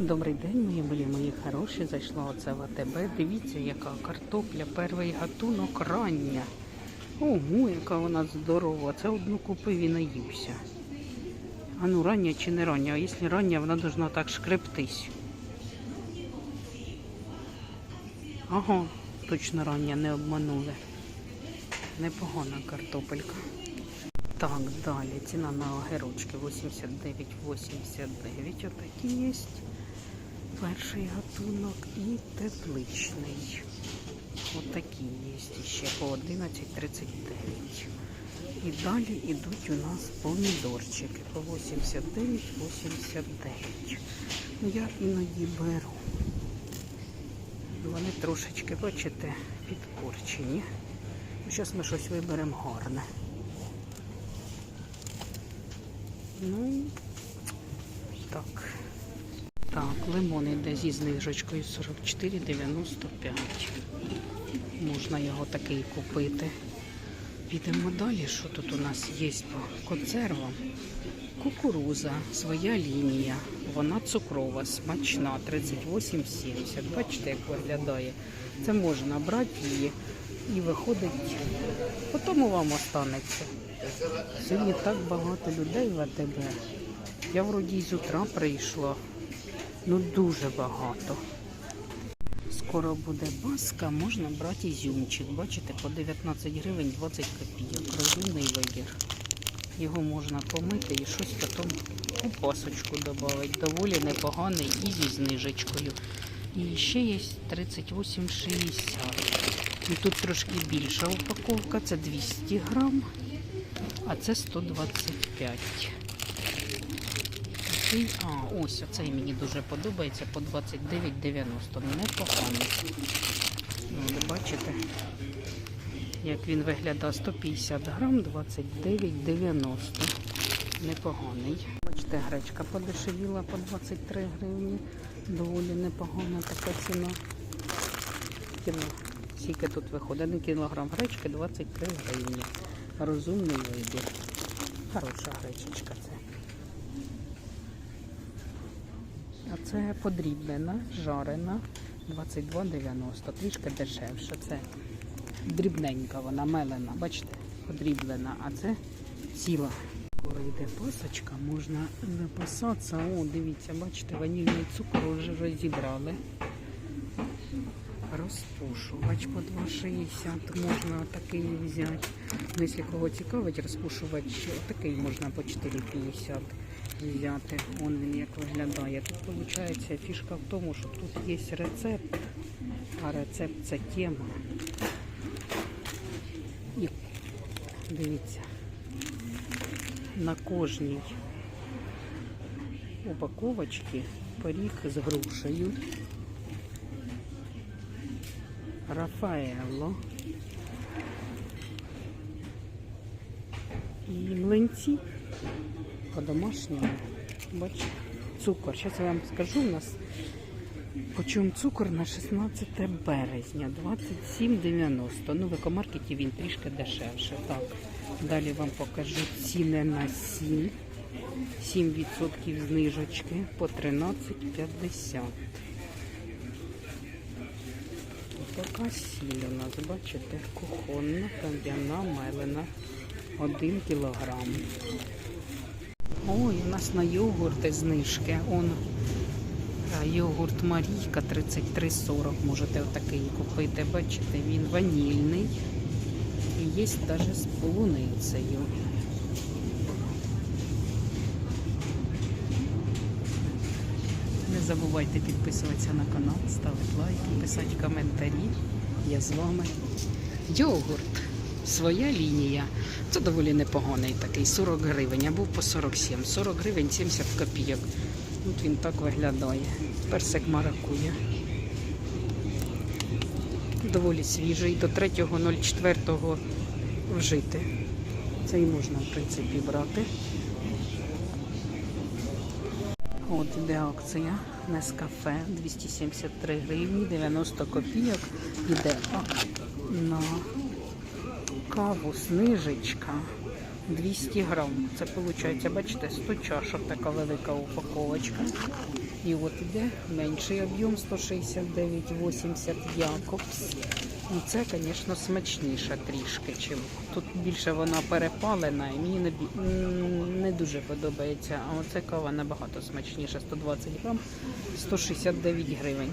Добрий день, мої милі, мої хороші. Зайшла оце в АТБ. Дивіться, яка картопля, перший гатунок рання. Ого, яка вона здорова. Це одну купив і наївся. А ну рання чи не рання? А якщо рання, вона должна так шкрептись. Ага, точно рання не обманули. Непогана картопелька. Так, далі. Ціна на огірочки 89,89. Отакі є. Перший гатунок і тепличний. Отакі є ще по 11,39. І далі йдуть у нас помідорчики по 89,89. Я іноді беру. Вони трошечки, бачите, підпорчені. Зараз ми щось виберемо гарне. Ну, так. Лимон йде зі знижечкою 44,95. Можна його такий купити. Підемо далі. Що тут у нас є по консервам? Кукуруза, своя лінія. Вона цукрова, смачна, 38,70. Бачите, як виглядає. Це можна брати її і виходить. Потім вам останеться. Сьогодні так багато людей в АТБ. Я вроді з утра прийшла. Ну дуже багато. Скоро буде баска, можна брати ізюмчик. Бачите, по 19 гривень 20 копійок. Розумний вибір. Його можна помити і щось потім у пасочку додати. Доволі непоганий і зі знижечкою. І ще є 38,60. І тут трошки більша упаковка, це 200 грам, а це 125. Такий, а, ось оцей мені дуже подобається по 29,90. Непоганий. Ну, ви бачите, як він виглядає 150 грам, 29,90. Непоганий. Бачите, гречка подешевіла по 23 гривні. Доволі непогана така ціна. Кіло. Скільки тут виходить? Один кілограм гречки 23 гривні. Розумний вибір. Хороша гречечка це. А це подрібнена, жарена, 22,90. Трішки дешевше. Це дрібненька, вона мелена, бачите, подріблена, а це ціла. Коли йде пасочка, можна запасатися. О, дивіться, бачите, ванільний цукор вже розібрали. Розпушувач по 2,60 можна такий взяти. Ну, якщо кого цікавить, розпушувач такий можна по 4,50 взяти. Он він як виглядає. Тут виходить фішка в тому, що тут є рецепт, а рецепт це тема. І дивіться, на кожній упаковочці поріг з грушею. Рафаелло. І млинці по-домашньому. Бачите, цукор. Зараз я вам скажу, у нас почому цукор на 16 березня 27,90. Ну, в екомаркеті він трішки дешевше. Так, далі вам покажу ціни на сіль. 7% знижечки по 13,50. Така сіль у нас, бачите, кухонна, кам'яна, мелена, 1 кілограм. Ой, у нас на йогурти знижки. Он йогурт Марійка 33,40. Можете отакий купити. Бачите, він ванільний. І є навіть з полуницею. Не забувайте підписуватися на канал, ставити лайки, писати коментарі. Я з вами. Йогурт. Своя лінія. Це доволі непоганий такий. 40 гривень, а був по 47. 40 гривень 70 копійок. От він так виглядає. Персик маракує. Доволі свіжий. До 3.04 вжити. Це і можна, в принципі, брати. От іде акція Нескафе 273 гривні, 90 копійок. Іде на каву снижечка 200 грам. Це виходить, бачите, 100 чашок, така велика упаковочка. І от іде менший об'єм 169,80 Якобс. Ну, це, звісно, смачніше трішки, чим тут більше вона перепалена, і мені не, не дуже подобається. А оце кава набагато смачніша. 120 грам, 169 гривень.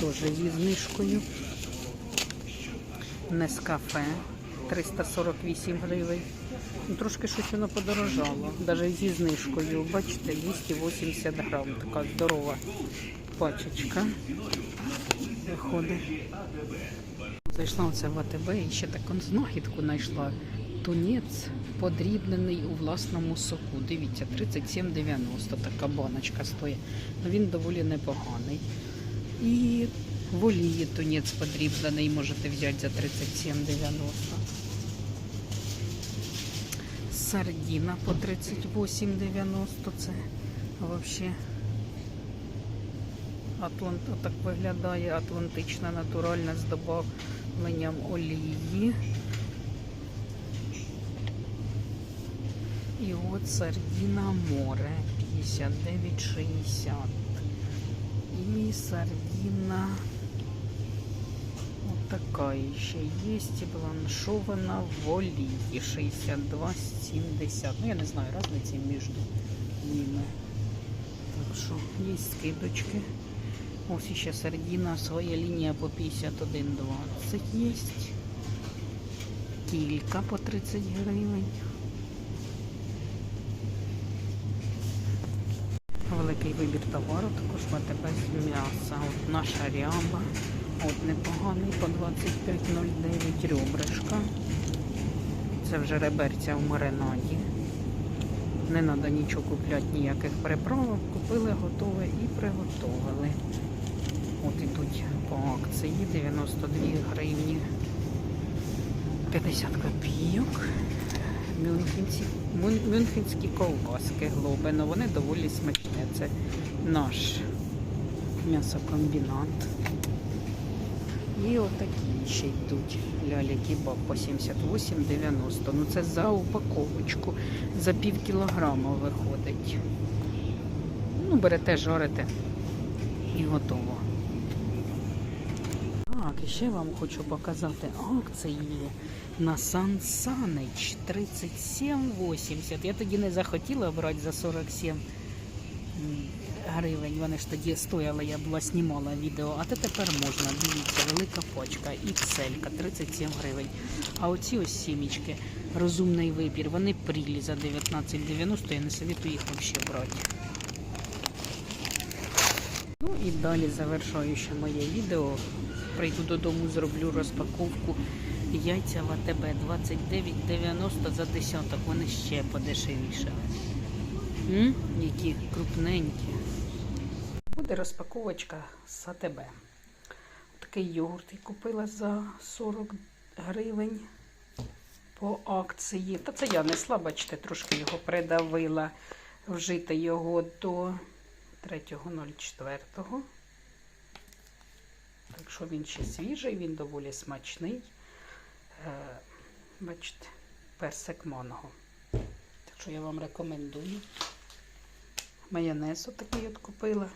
Теж зі знижкою. Нескафе 348 гривень. Ну, трошки щось воно подорожало, навіть зі знижкою. Бачите, 280 грам, така здорова пачечка. Виходить. Зайшла оце в АТБ і ще таку знахідку знайшла. Тунець подрібнений у власному соку. Дивіться, 37,90 така баночка стоїть. Ну, Він доволі непоганий. І в олії тунець подрібнений можете взяти за 37,90. Сардіна по 38,90 це взагалі Атлант, так виглядає атлантична натуральна з додавленням олії. І от сардіна море 59,60. І сардіна от така ще є, бланшована в олії 62,70. Ну, я не знаю різниці між ними. Так що є скидочки. Ось ще сардіна, своя лінія по 51,20 є. Кілька по 30 гривень. Великий вибір товару, також в АТБ з м'яса. От наша ряба, от непоганий по 25,09 ребришка. Це вже реберця в маринаді. Не треба нічого купляти, ніяких приправок. Купили готове і приготовили. От ідуть по акції 92 гривні 50 копійок. Мюнхенці, мюнхенські ковбаски глобино, вони доволі смачні. Це наш м'ясокомбінат. І отакі ще йдуть лялі кебаб по 78,90. Ну це за упаковочку, за пів кілограма виходить. Ну, берете, жарите і готово. Так, і ще вам хочу показати акції на Сан Санич 37,80. Я тоді не захотіла брати за 47 м, гривень. Вони ж тоді стояли, я була знімала відео, а тепер можна. Дивіться, велика почка, XL 37 гривень. А оці ось сімічки, розумний вибір, вони прілі за 19,90, я не советую їх взагалі брати. Ну і далі завершуючи моє відео. Прийду додому, зроблю розпаковку. Яйця в АТБ 29,90 за десяток. Вони ще подешевішали. М? Які крупненькі. Буде розпаковочка з АТБ. Такий йогурт я купила за 40 гривень по акції. Та це я несла, бачите, трошки його придавила. Вжити його до 3.04. Так що він ще свіжий, він доволі смачний. Е, бачите, персик манго. Так що я вам рекомендую. Майонез отакий от купила.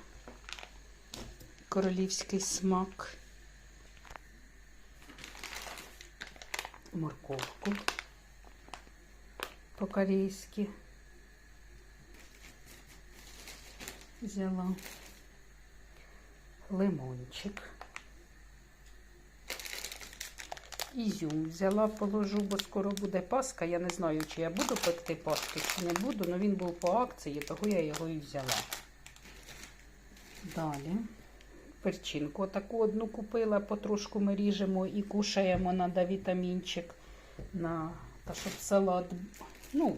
Королівський смак. Морковку по-корейськи. Взяла лимончик. Ізюм взяла, положу, бо скоро буде паска. Я не знаю, чи я буду пекти паску, чи не буду, але він був по акції, того я його і взяла. Далі перчинку таку одну купила, потрошку ми ріжемо і кушаємо на вітамінчик, на та щоб салат. Ну,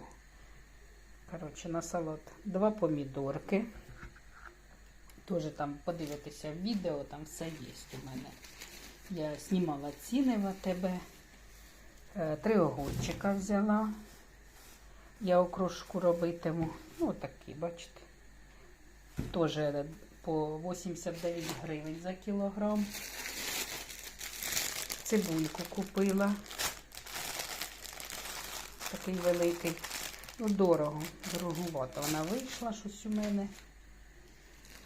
коротше, на салат. Два помідорки. Теж там подивитися відео, там все є у мене. Я знімала ціни в АТБ. Е, Три огурчика взяла. Я окрошку робитиму. Ну, такі, бачите. Теж по 89 гривень за кілограм. Цибульку купила. Такий великий. Ну, дорого, дороговато вона вийшла щось у мене.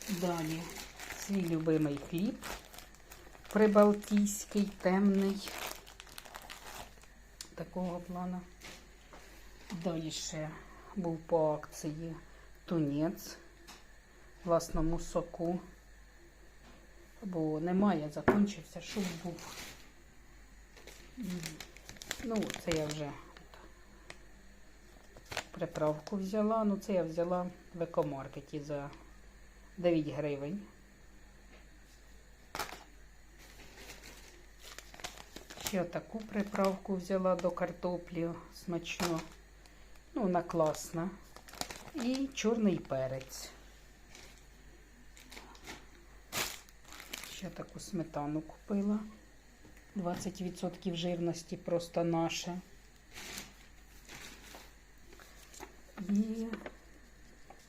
Далі свій любимий хліб прибалтійський, темний. Такого плану. Далі ще був по акції тунець власному соку. Бо немає, закінчився, щоб був. Ну, це я вже приправку взяла. Ну, це я взяла в екомаркеті за 9 гривень. Ще таку приправку взяла до картоплі смачно. Ну, вона класна. І чорний перець. Ще таку сметану купила. 20% жирності просто наша. І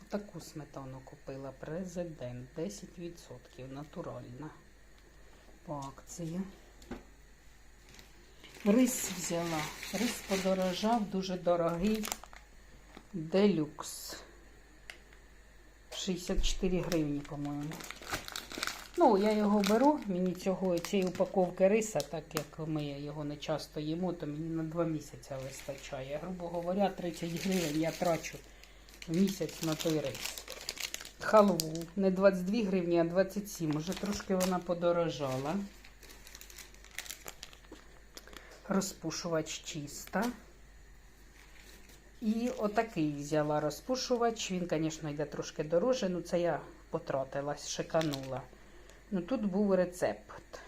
таку сметану купила. Президент 10% натуральна по акції. Рис взяла. Рис подорожав, дуже дорогий. Делюкс. 64 гривні, по-моєму. Ну, я його беру, мені цього цієї упаковки риса, так як ми його не часто їмо, то мені на 2 місяці вистачає. Грубо говоря, 30 гривень я трачу в місяць на той рис. Халву не 22 гривні, а 27. Уже трошки вона подорожала. Розпушувач чиста. І отакий взяла розпушувач. Він, звісно, йде трошки дороже, ну це я потратилась, шиканула. Ну тут був рецепт.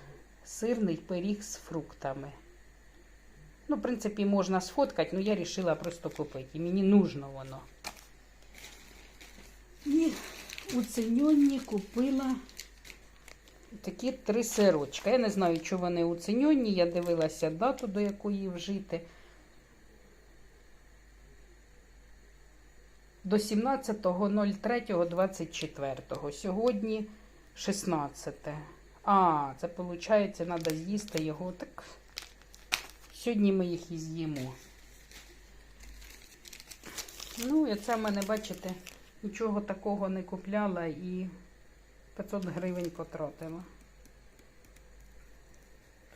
Сирний пиріг з фруктами. Ну, в принципі, можна сфоткати, але я вирішила просто купити. І мені нужно воно. І у циньоні купила такі три сирочка. Я не знаю, чи вони у циньоні. Я дивилася дату, до якої вжити. До 17.03.24. Сьогодні 16. А, це виходить, треба з'їсти його. Так сьогодні ми їх і з'їмо. Ну, і це в мене, бачите, нічого такого не купляла і 500 гривень потратила.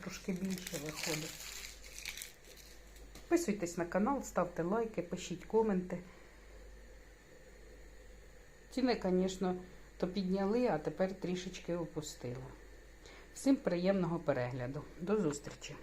Трошки більше виходить. Підписуйтесь на канал, ставте лайки, пишіть коменти. Ціни, звісно, то підняли, а тепер трішечки опустили. Всім приємного перегляду. До зустрічі!